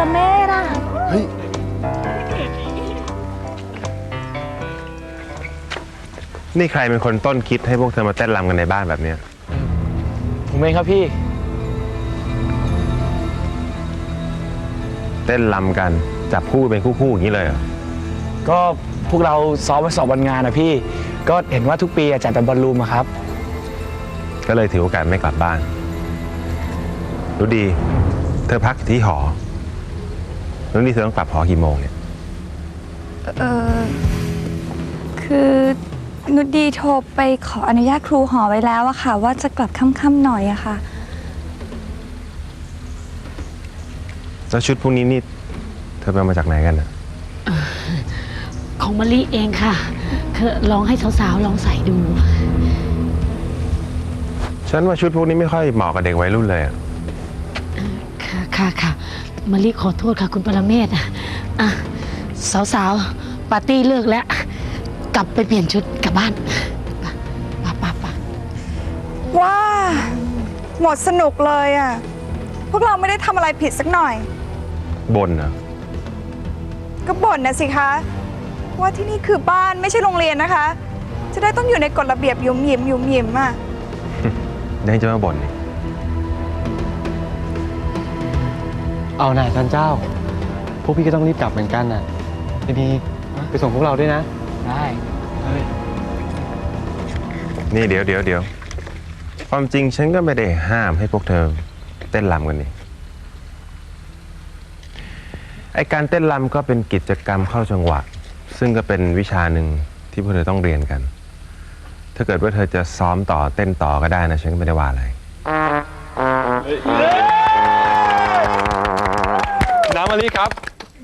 ระเมล่ะเฮ้ยนี่ใครเป็นคนต้นคิดให้พวกเธอมาเต้นรำกันในบ้านแบบนี้ผมเองครับพี่ เต้นรำกันจับคู่เป็นคู่ๆอย่างนี้เลยเหรอก็พวกเราซ้อมมาสอบวันงานนะพี่ ก็เห็นว่าทุกปีอาจารย์เป็นบอลลูมครับ ก็เลยถือโอกาสไม่กลับบ้าน รู้ดี เธอพักที่หอ แล้วนี่เธอต้องกลับหอกี่โมงเนี่ยเออคือนุดดีโทรไปขออนุญาตครูหอไว้แล้วอะค่ะ ว่าจะกลับค่ำๆหน่อยอะค่ะ แล้วชุดพวกนี้นี่เธอไปเอามาจากไหนกันนะของมะลิเองค่ะคือลองให้สาวๆลองใส่ดู ฉันว่าชุดพวกนี้ไม่ค่อยเหมาะกับเด็กวัยรุ่นเลยอะ ค่ะค่ะค่ะ มะลิขอโทษค่ะคุณปรเมศอะอะสาวๆ ปาร์ตี้เลิกแล้ว กลับไปเปลี่ยนชุดกลับบ้านไป่ะป่ะป่ะว้าหมดสนุกเลยอะพวกเราไม่ได้ทำอะไรผิดสักหน่อยบนเหรอก็บ่นนะสิคะ ว่าที่นี่คือบ้านไม่ใช่โรงเรียนนะคะ จะได้ต้องอยู่ในกฎระเบียบหยุมหยิมหยุมหยิมอะยังจะมาบ่นอีก เอาหน่าท่านเจ้า พวกพี่ก็ต้องรีบกลับเหมือนกันน่ะทีนี้ไปส่งพวกเราด้วยนะ ได้นี่เดี๋ยวเดี๋ยวเดี๋ยวความจริงฉันก็ไม่ได้ห้ามให้พวกเธอเต้นรำกันนี่ไอการเต้นรำก็เป็นกิจกรรมเข้าจังหวะ ซึ่งก็เป็นวิชาหนึ่งที่พวกเธอต้องเรียนกัน ถ้าเกิดว่าเธอจะซ้อมต่อเต้นต่อก็ได้นะฉันก็ไม่ได้ว่าอะไร มะลิครับ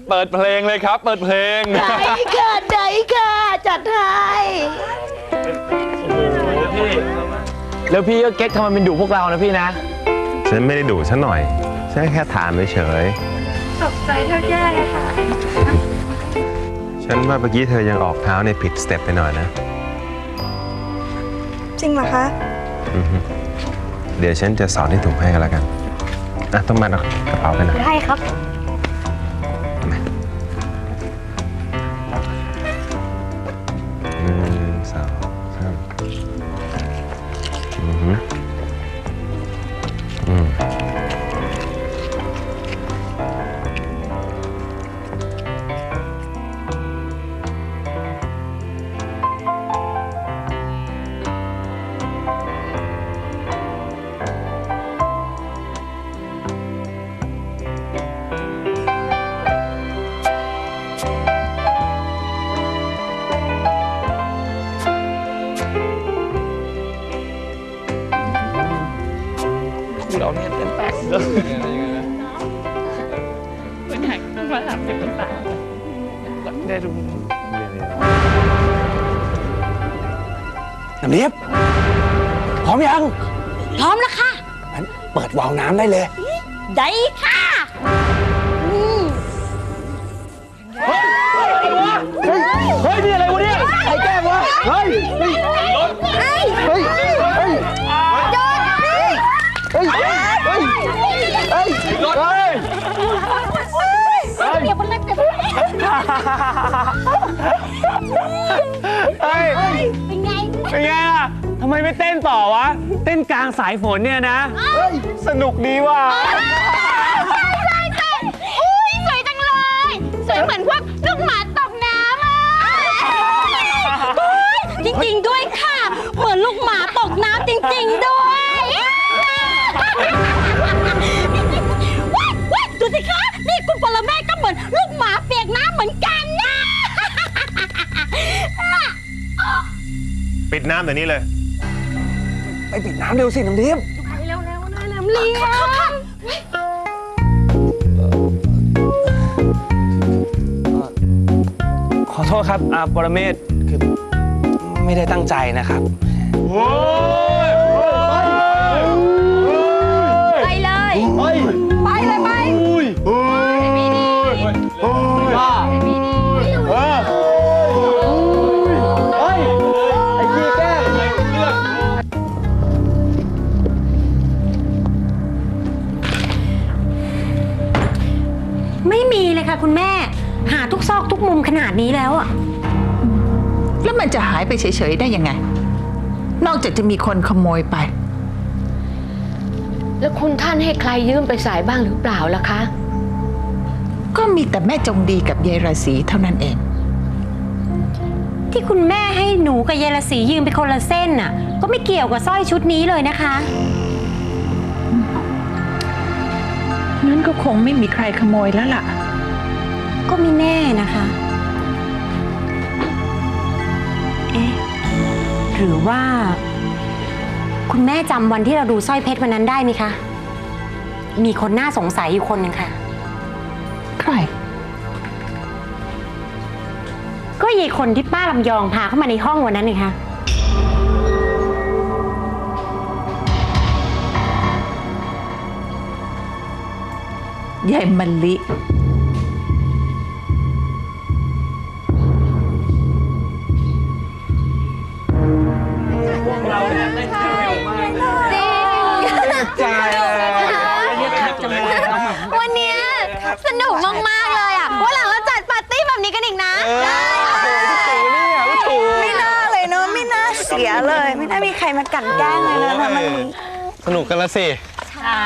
เปิดเพลงเลยครับ เปิดเพลง ไหนค่ะไหนค่ะจัดให้แล้วพี่ก็เก็ตทำไมเป็นดุพวกเรานะพี่นะ ฉันไม่ได้ดุฉันหน่อย ฉันแค่ถามเฉยตกใจเท่าแย่เลยค่ะ ๆฉันว่าเมื่อกี้เธอยังออกเท้าในผิดสเต็ปไปหน่อยนะ จริงเหรอคะอือฮึเดี๋ยวฉันจะสอนให้ถูกให้กันแล้วกันอะต้องมาเอากระเป๋าไปหน่อยได้ครับ กูเราเนี่ยเต้นแปลกได้ดูน้ำเนียบพร้อมยัง พร้อมแล้วค่ะงั้นเปิดวาล์วน้ำได้เลย ได้ค่ะ เฮ้ยเป็นไงเป็นไงล่ะทำไมไม่เต้นต่อวะ เต้นกลางสายฝนเนี่ยนะ สนุกดีว่ะอุ้ยสวยจังเลย สวยเหมือนพวกลูกหมาตกน้ำอะโอ้ยจริงๆด้วยค่ะ เหมือนลูกหมาตกน้ำจริง ๆ ด้วย ปิดน้ำเดี๋ยวนี้เลย ไปปิดน้ำเร็วสิน้ำเนียบเร็วๆๆนะน้ำเลี้ยงขอโทษครับอาปรเมศคือไม่ได้ตั้งใจนะครับไป ม่มีเลยค่ะคุณแม่หาทุกซอกทุกมุมขนาดนี้แล้วอะแล้วมันมันจะหายไปเฉยๆได้ยังไง นอกจากจะมีคนขโมยไป แล้วคุณท่านให้ใครยืมไปสายบ้างหรือเปล่าล่ะคะ ก็มีแต่แม่จงดีกับยายราศีเท่านั้นเอง ที่คุณแม่ให้หนูกับเยายละสียืมไปคนละเส้นน่ะ ก็ไม่เกี่ยวกับสร้อยชุดนี้เลยนะคะ นั้นก็คงไม่มีใครขโมยแล้วล่ะ ก็ไม่แน่นะคะ เอ๊ะ หรือว่า คุณแม่จำวันที่เราดูสร้อยเพชรวันนั้นได้ไหมคะ มีคนน่าสงสัยอยู่คนหนึ่งค่ะ ใคร ก็ยีคนที่ป้าลำยองพาเข้ามาในห้องวันนั้นนี่คะยายมะลิ วันเนี้ยสนุกมาก ๆ เลยอะ วันหลังเราจัดปาร์ตี้แบบนี้กันอีกนะ ได้ไม่น่าเลยเนอะไม่น่าเสียเลย ไม่น่ามีใครมากลันแกล้งเลยนะทำมันนี้สนุกกันละสิใช่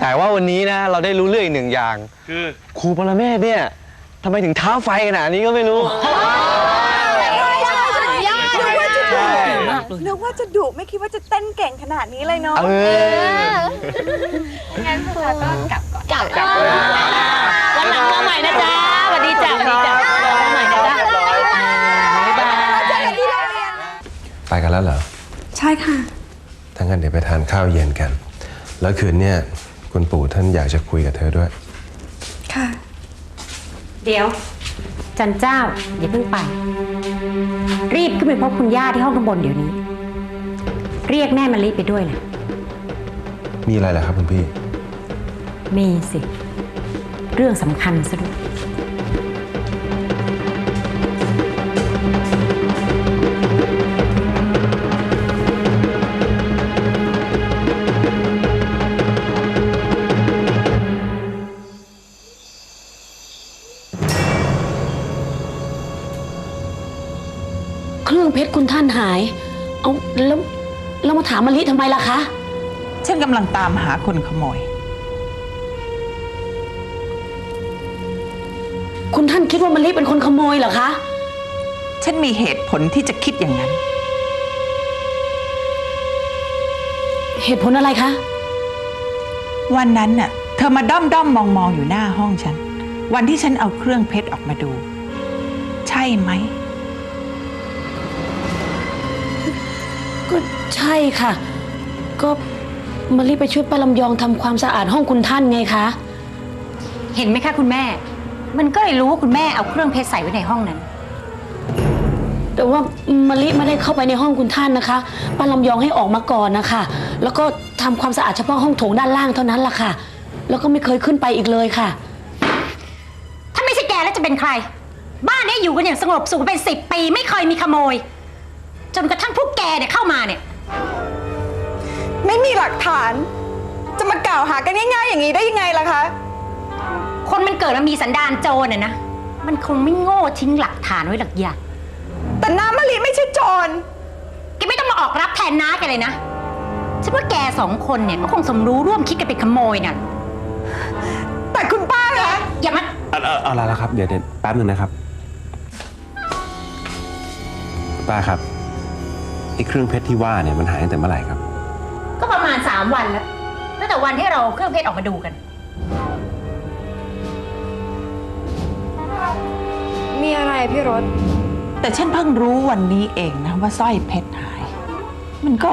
แต่ว่าวันนี้นะเราได้รู้เรื่องอีกหนึ่งอย่าง คือ ครูปรเมศเนี่ยทำไมถึงเท้าไฟขนาดนี้ก็ไม่รู้ นึกว่าจะดุไม่คิดว่าจะเต้นเก่งขนาดนี้เลยเนาะเอองั้นพวกเราก็กลับก่อน กลับวันหลังมาใหม่นะจ๊ะสวัสดีจ้ะสวัสดีจ้ะมาใหม่นะจ๊ะบ๊ายบายไปกันแล้วเหรอ ใช่ค่ะถ้างั้นเดี๋ยวไปทานข้าวเย็นกัน แล้วคืนเนี่ยคุณปู่ท่านอยากจะคุยกับเธอด้วย ค่ะ เดี๋ยว จันเจ้าอย่าเพิ่งไป รีบขึ้นไปพบคุณย่าที่ห้องข้างบนเดี๋ยวนี้ เรียกแม่มารีไปด้วยนะมีอะไรเหรอครับคุณพี่ มีสิ เรื่องสำคัญซะด้วยเครื่องเพชรคุณท่านหาย เอาแล้ว แล้วมาถามมะลิทำไมล่ะคะ ฉันกำลังตามหาคนขโมย คุณท่านคิดว่ามะลิเป็นคนขโมยเหรอคะ ฉันมีเหตุผลที่จะคิดอย่างนั้น เหตุผลอะไรคะ วันนั้นน่ะ เธอมาด้อมด้อมมองมองๆอยู่หน้าห้องฉัน วันที่ฉันเอาเครื่องเพชรออกมาดู ใช่ไหม ใช่ค่ะ ก็มะลิไปช่วยป้าลำยองทำความสะอาดห้องคุณท่านไงคะ เห็นไหมคะคุณแม่ มันก็เลยรู้ว่าคุณแม่เอาเครื่องเพชรใส่ไว้ในห้องนั้น แต่ว่ามะลิไม่ได้เข้าไปในห้องคุณท่านนะคะป้าลำยองให้ออกมาก่อนนะคะ แล้วก็ทำความสะอาดเฉพาะห้องโถงด้านล่างเท่านั้นล่ะค่ะ แล้วก็ไม่เคยขึ้นไปอีกเลยค่ะ ถ้าไม่ใช่แกแล้วจะเป็นใคร บ้านนี้อยู่กันอย่างสงบสุขเป็นสิบปี ไม่เคยมีขโมย จนกระทั่งพวกแกเนี่ยเข้ามาเนี่ย ไม่มีหลักฐาน จะมากล่าวหากันง่ายๆ อย่างนี้ได้ยังไงล่ะคะ คนมันเกิดมามีสันดานโจรน่ะนะ มันคงไม่โง่ทิ้งหลักฐานไว้หลักอย่างแต่น้ำมะลิไม่ใช่โจรแกไม่ต้องมาออกรับแทนน้าแกเลยนะ ฉันว่าแกสองคนเนี่ยก็คงสมรู้ร่วมคิดกันเป็นขโมยน่ะ แต่คุณป้าคะอย่ามา เอาเอาเอาละครับ เดี๋ยวเดี๋ยวแป๊บหนึ่งนะครับ ป้าครับ ไอ้เครื่องเพชรที่ว่าเนี่ยมันหายตั้งแต่เมื่อไหร่ครับ ก็ประมาณสามวันแล้วตั้งแต่วันที่เราเอาเครื่องเพชรออกมาดูกัน มีอะไรพี่รถ แต่ฉันเพิ่งรู้วันนี้เองนะว่าสร้อยเพชรหาย มันก็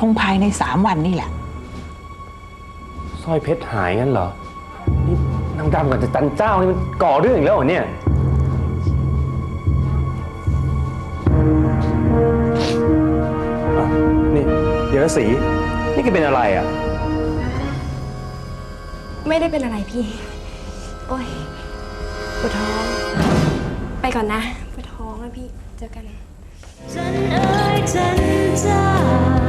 คงภายในสามวันนี่แหละ สร้อยเพชรหายงั้นเหรอ นี่นางดำกับจันเจ้านี่มันก่อเรื่องอีกแล้วเหรอเนี่ย เดี๋ยวสีนี่แกเป็นอะไรอะ ไม่ได้เป็นอะไรพี่ โอ้ยปวดท้อง ไปก่อนนะปวดท้องอะพี่ เจอกันจันเอ๋ยจันจ้า